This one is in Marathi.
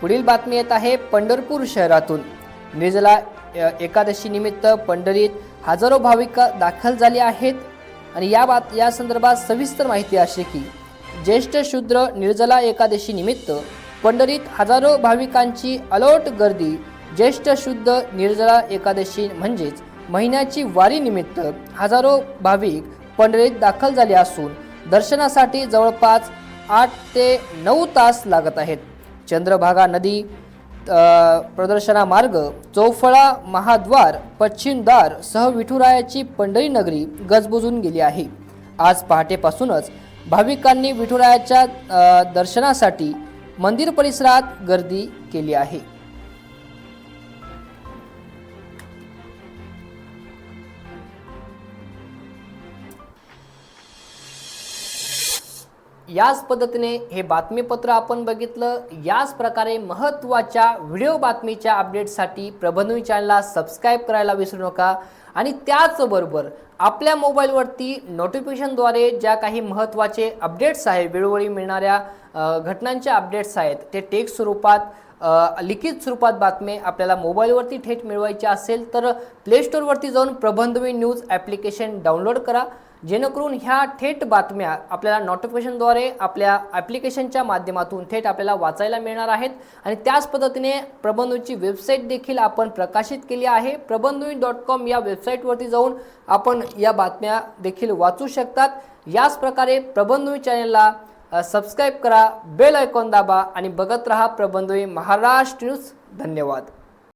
पुढील बातमी येत आहे पंढरपूर शहरातून. निर्जला एकादशीनिमित्त एकादशी निमित्त पंढरीत हजारो भाविक दाखल झाले आहेत. आणि या बात या संदर्भात सविस्तर माहिती अशी की ज्येष्ठ शूद्र निर्जला एकादशी निमित्त पंढरीत हजारो भाविकांची अलोट गर्दी ज्येष्ठ शुद्ध निर्जला एकादशी म्हणजेच महिन्याची वारी निमित्त हजारो भाविक पंढरीत दाखल झाले असून दर्शनासाठी जवळपास आठ ते नऊ तास लागत आहेत. चंद्रभागा नदी प्रदर्शना मार्ग चौफळा महाद्वार पश्चिम दार सह विठुरायाची पंढरी नगरी गजबुजून गेली आहे. आज पहाटेपासूनच भाविकांनी विठुरायाच्या दर्शनासाठी मंदिर परिसरात गर्दी केली आहे. याच पद्धतीने हे बातमीपत्र आपण बघितलं. याच प्रकारे महत्त्वाच्या व्हिडिओ बातमीच्या अपडेटसाठी प्रबंधवी चॅनलला सबस्क्राईब करायला विसरू नका. आणि त्याचबरोबर आपल्या मोबाईलवरती नोटिफिकेशनद्वारे ज्या काही महत्त्वाचे अपडेट्स आहे वेळोवेळी मिळणाऱ्या घटनांच्या अपडेट्स आहेत ते टेक्स्ट स्वरूपात लिखित स्वरूपात बातमी आपल्याला मोबाईलवरती थेट मिळवायची असेल तर प्लेस्टोअरवरती जाऊन प्रबंधवी न्यूज ॲप्लिकेशन डाउनलोड करा. जेणेकरून ह्या थेट बातम्या आपल्याला नोटिफिकेशनद्वारे आपल्या ॲप्लिकेशनच्या माध्यमातून थेट आपल्याला वाचायला मिळणार आहेत. आणि त्याच पद्धतीने प्रबंधूची वेबसाईट देखील आपण प्रकाशित केली आहे. प्रबंधवी डॉट कॉम या वेबसाईटवरती जाऊन आपण या बातम्या देखील वाचू शकतात. याच प्रकारे प्रबंधू चॅनलला सबस्क्राईब करा बेल आयकॉन दाबा आणि बघत रहा प्रबंधवी महाराष्ट्र न्यूज धन्यवाद.